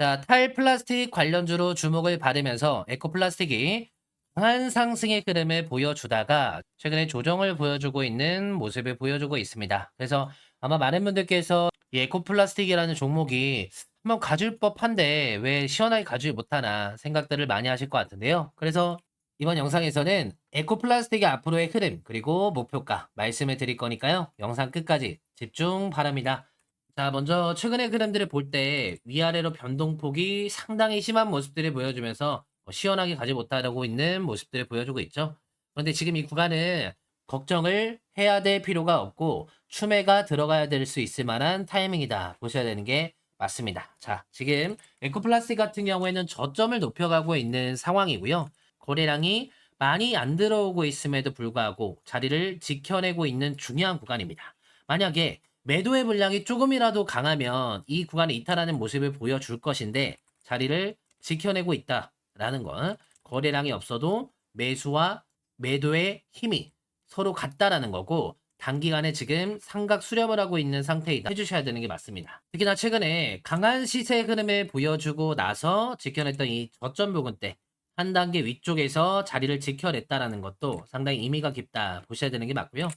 자, 탈플라스틱 관련주로 주목을 받으면서 에코플라스틱이 강한 상승의 흐름을 보여주다가 최근에 조정을 보여주고 있는 모습을 보여주고 있습니다. 그래서 아마 많은 분들께서 이 에코플라스틱이라는 종목이 한번 가질 법한데 왜 시원하게 가질 못하나 생각들을 많이 하실 것 같은데요. 그래서 이번 영상에서는 에코플라스틱의 앞으로의 흐름 그리고 목표가 말씀을 드릴 거니까요. 영상 끝까지 집중 바랍니다. 자, 먼저 최근의 흐름들을 볼 때 위아래로 변동폭이 상당히 심한 모습들을 보여주면서 뭐 시원하게 가지 못하고 있는 모습들을 보여주고 있죠. 그런데 지금 이 구간은 걱정을 해야 될 필요가 없고 추매가 들어가야 될 수 있을 만한 타이밍이다 보셔야 되는 게 맞습니다. 자, 지금 에코플라스틱 같은 경우에는 저점을 높여가고 있는 상황이고요. 거래량이 많이 안 들어오고 있음에도 불구하고 자리를 지켜내고 있는 중요한 구간입니다. 만약에 매도의 물량이 조금이라도 강하면 이 구간에 이탈하는 모습을 보여줄 것인데 자리를 지켜내고 있다라는 건 거래량이 없어도 매수와 매도의 힘이 서로 같다라는 거고 단기간에 지금 삼각 수렴을 하고 있는 상태이다 해주셔야 되는 게 맞습니다. 특히나 최근에 강한 시세 흐름을 보여주고 나서 지켜냈던 이 저점 부근 때 한 단계 위쪽에서 자리를 지켜냈다라는 것도 상당히 의미가 깊다 보셔야 되는 게 맞고요.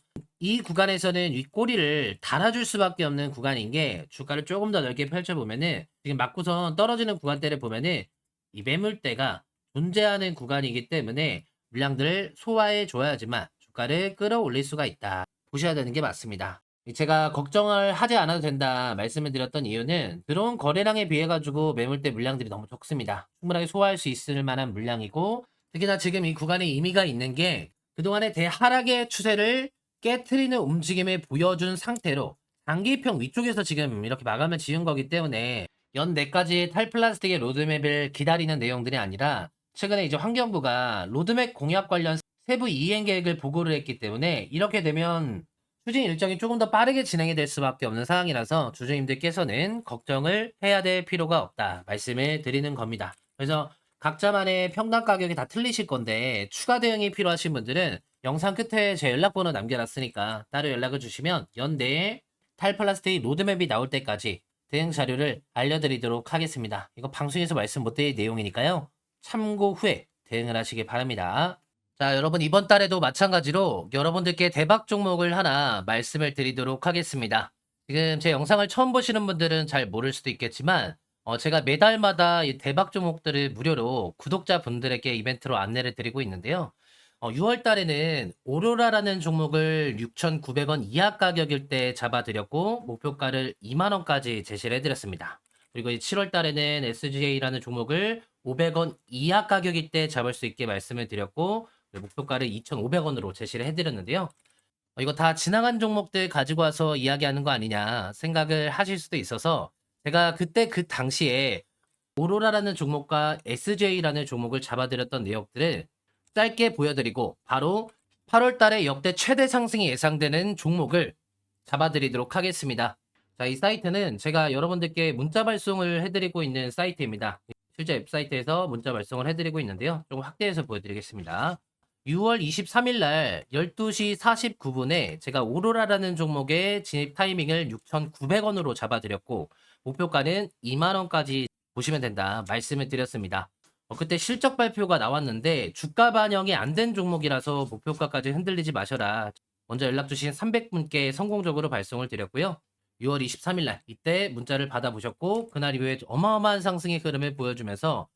이 구간에서는 윗꼬리를 달아줄 수밖에 없는 구간인 게 주가를 조금 더 넓게 펼쳐보면은 지금 맞고선 떨어지는 구간대를 보면은 이 매물대가 존재하는 구간이기 때문에 물량들을 소화해 줘야지만 주가를 끌어올릴 수가 있다 보셔야 되는 게 맞습니다. 제가 걱정을 하지 않아도 된다 말씀을 드렸던 이유는 들어온 거래량에 비해 가지고 매물대 물량들이 너무 적습니다. 충분하게 소화할 수 있을 만한 물량이고 특히나 지금 이 구간에 의미가 있는 게 그동안의 대하락의 추세를 깨트리는 움직임을 보여준 상태로 단기평 위쪽에서 지금 이렇게 마감을 지은 거기 때문에 연 내까지 탈플라스틱의 로드맵을 기다리는 내용들이 아니라 최근에 이제 환경부가 로드맵 공약 관련 세부 이행 계획을 보고를 했기 때문에 이렇게 되면 추진 일정이 조금 더 빠르게 진행이 될 수밖에 없는 상황이라서 주주님들께서는 걱정을 해야 될 필요가 없다 말씀을 드리는 겁니다. 그래서 각자만의 평당 가격이 다 틀리실 건데 추가 대응이 필요하신 분들은 영상 끝에 제 연락번호 남겨놨으니까 따로 연락을 주시면 연내에 탈플라스틱 로드맵이 나올 때까지 대응 자료를 알려드리도록 하겠습니다. 이거 방송에서 말씀 못 드릴 내용이니까요. 참고 후에 대응을 하시기 바랍니다. 자, 여러분 이번 달에도 마찬가지로 여러분들께 대박 종목을 하나 말씀을 드리도록 하겠습니다. 지금 제 영상을 처음 보시는 분들은 잘 모를 수도 있겠지만 어, 제가 매달마다 이 대박 종목들을 무료로 구독자분들에게 이벤트로 안내를 드리고 있는데요. 어, 6월 달에는 오로라라는 종목을 6,900원 이하 가격일 때 잡아드렸고 목표가를 2만 원까지 제시를 해드렸습니다. 그리고 7월 달에는 SGA라는 종목을 500원 이하 가격일 때 잡을 수 있게 말씀을 드렸고 목표가를 2,500원으로 제시를 해드렸는데요. 어, 이거 다 지나간 종목들 가지고 와서 이야기하는 거 아니냐 생각을 하실 수도 있어서 제가 그때 그 당시에 오로라라는 종목과 SJ라는 종목을 잡아드렸던 내역들을 짧게 보여드리고 바로 8월 달에 역대 최대 상승이 예상되는 종목을 잡아드리도록 하겠습니다. 자, 이 사이트는 제가 여러분들께 문자 발송을 해드리고 있는 사이트입니다. 실제 웹사이트에서 문자 발송을 해드리고 있는데요. 조금 확대해서 보여드리겠습니다. 6월 23일 날 12시 49분에 제가 오로라라는 종목의 진입 타이밍을 6,900원으로 잡아드렸고 목표가는 2만원까지 보시면 된다 말씀을 드렸습니다. 어, 그때 실적 발표가 나왔는데 주가 반영이 안 된 종목이라서 목표가까지 흔들리지 마셔라. 먼저 연락 주신 300분께 성공적으로 발송을 드렸고요. 6월 23일 날 이때 문자를 받아보셨고 그날 이후에 어마어마한 상승의 흐름을 보여주면서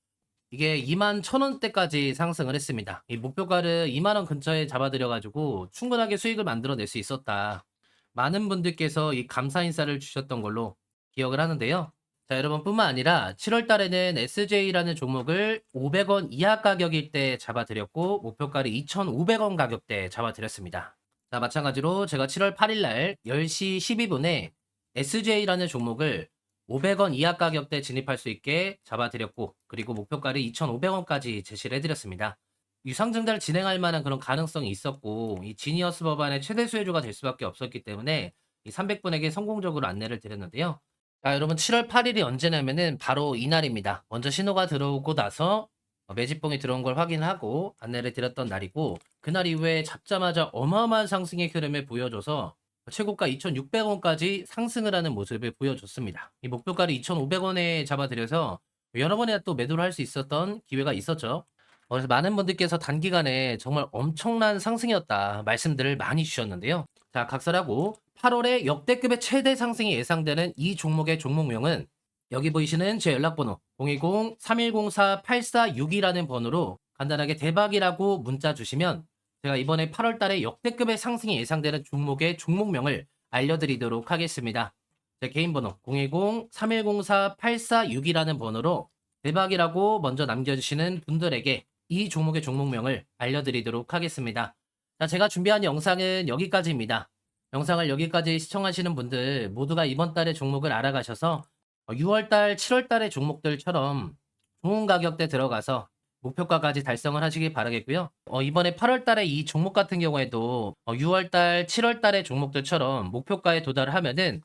이게 2만 1,000원대까지 상승을 했습니다. 이 목표가를 2만 원 근처에 잡아드려가지고 충분하게 수익을 만들어낼 수 있었다. 많은 분들께서 이 감사 인사를 주셨던 걸로 기억을 하는데요. 자, 여러분 뿐만 아니라 7월 달에는 SJ라는 종목을 500원 이하 가격일 때 잡아드렸고 목표가를 2,500원 가격대 잡아드렸습니다. 자, 마찬가지로 제가 7월 8일 날 10시 12분에 SJ라는 종목을 500원 이하 가격대 진입할 수 있게 잡아드렸고 그리고 목표가를 2,500원까지 제시를 해드렸습니다. 유상증자를 진행할 만한 그런 가능성이 있었고 이 지니어스 법안의 최대 수혜주가 될 수밖에 없었기 때문에 이 300분에게 성공적으로 안내를 드렸는데요. 자, 여러분 7월 8일이 언제냐면은 바로 이날입니다. 먼저 신호가 들어오고 나서 어, 매집봉이 들어온 걸 확인하고 안내를 드렸던 날이고 그날 이후에 잡자마자 어마어마한 상승의 흐름을 보여줘서 최고가 2,600원까지 상승을 하는 모습을 보여줬습니다. 이 목표가를 2,500원에 잡아드려서 여러 번이나 또 매도를 할 수 있었던 기회가 있었죠. 어, 그래서 많은 분들께서 단기간에 정말 엄청난 상승이었다 말씀들을 많이 주셨는데요. 자, 각설하고 8월에 역대급의 최대 상승이 예상되는 이 종목의 종목명은 여기 보이시는 제 연락번호 010-3104-8462라는 번호로 간단하게 대박이라고 문자 주시면 제가 이번에 8월 달에 역대급의 상승이 예상되는 종목의 종목명을 알려드리도록 하겠습니다. 제 개인 번호 010-3104-8462라는 번호로 대박이라고 먼저 남겨주시는 분들에게 이 종목의 종목명을 알려드리도록 하겠습니다. 자, 제가 준비한 영상은 여기까지입니다. 영상을 여기까지 시청하시는 분들 모두가 이번 달의 종목을 알아가셔서 6월달, 7월달의 종목들처럼 좋은 가격대 들어가서 목표가까지 달성을 하시길 바라겠고요. 어, 이번에 8월달에 이 종목 같은 경우에도 어, 6월달, 7월달의 종목들처럼 목표가에 도달을 하면은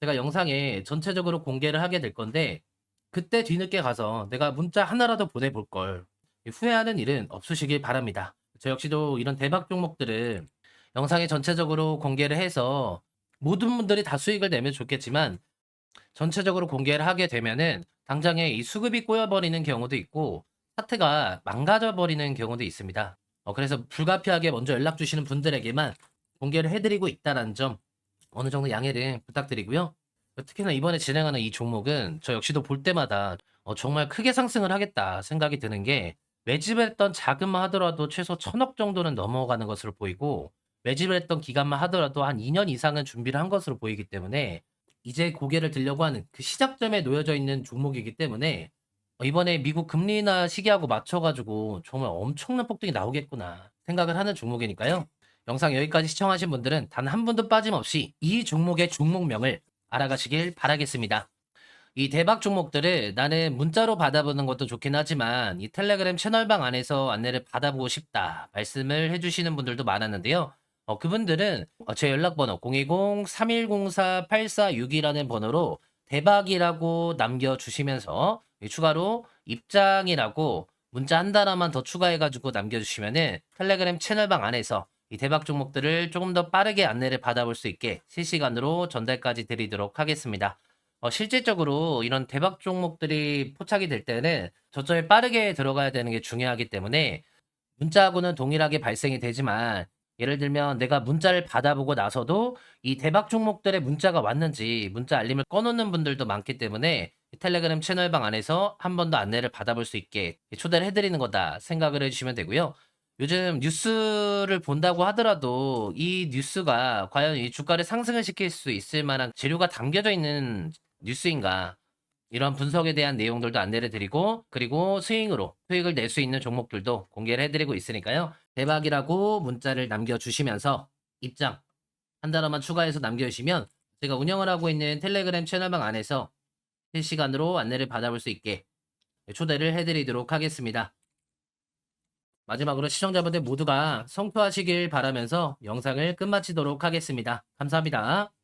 제가 영상에 전체적으로 공개를 하게 될 건데 그때 뒤늦게 가서 내가 문자 하나라도 보내볼 걸 후회하는 일은 없으시길 바랍니다. 저 역시도 이런 대박 종목들은 영상에 전체적으로 공개를 해서 모든 분들이 다 수익을 내면 좋겠지만 전체적으로 공개를 하게 되면은 당장에 이 수급이 꼬여버리는 경우도 있고 사태가 망가져버리는 경우도 있습니다. 어, 그래서 불가피하게 먼저 연락 주시는 분들에게만 공개를 해드리고 있다는 점 어느 정도 양해를 부탁드리고요. 특히나 이번에 진행하는 이 종목은 저 역시도 볼 때마다 어, 정말 크게 상승을 하겠다 생각이 드는 게 매집했던 자금만 하더라도 최소 천억 정도는 넘어가는 것으로 보이고 매집을 했던 기간만 하더라도 한 2년 이상은 준비를 한 것으로 보이기 때문에 이제 고개를 들려고 하는 그 시작점에 놓여져 있는 종목이기 때문에 어, 이번에 미국 금리 인하 시기하고 맞춰가지고 정말 엄청난 폭등이 나오겠구나 생각을 하는 종목이니까요. 영상 여기까지 시청하신 분들은 단 한 분도 빠짐없이 이 종목의 종목명을 알아가시길 바라겠습니다. 이 대박 종목들을 나는 문자로 받아보는 것도 좋긴 하지만 이 텔레그램 채널방 안에서 안내를 받아보고 싶다 말씀을 해주시는 분들도 많았는데요. 어, 그분들은 어, 제 연락번호 010-3104-8462라는 번호로 대박이라고 남겨주시면서 이 추가로 입장이라고 문자 한 단어만 더 추가해가지고 남겨주시면은 텔레그램 채널방 안에서 이 대박 종목들을 조금 더 빠르게 안내를 받아볼 수 있게 실시간으로 전달까지 드리도록 하겠습니다. 어, 실질적으로 이런 대박 종목들이 포착이 될 때는 저점에 빠르게 들어가야 되는 게 중요하기 때문에 문자하고는 동일하게 발생이 되지만 예를 들면 내가 문자를 받아보고 나서도 이 대박 종목들의 문자가 왔는지 문자 알림을 꺼놓는 분들도 많기 때문에 이 텔레그램 채널방 안에서 한 번 더 안내를 받아볼 수 있게 초대를 해드리는 거다 생각을 해주시면 되고요. 요즘 뉴스를 본다고 하더라도 이 뉴스가 과연 이 주가를 상승을 시킬 수 있을 만한 재료가 담겨져 있는 뉴스인가 이런 분석에 대한 내용들도 안내를 드리고 그리고 스윙으로 수익을 낼 수 있는 종목들도 공개를 해드리고 있으니까요. 대박이라고 문자를 남겨주시면서 입장 한 단어만 추가해서 남겨주시면 제가 운영을 하고 있는 텔레그램 채널방 안에서 실시간으로 안내를 받아볼 수 있게 초대를 해드리도록 하겠습니다. 마지막으로 시청자분들 모두가 성투하시길 바라면서 영상을 끝마치도록 하겠습니다. 감사합니다.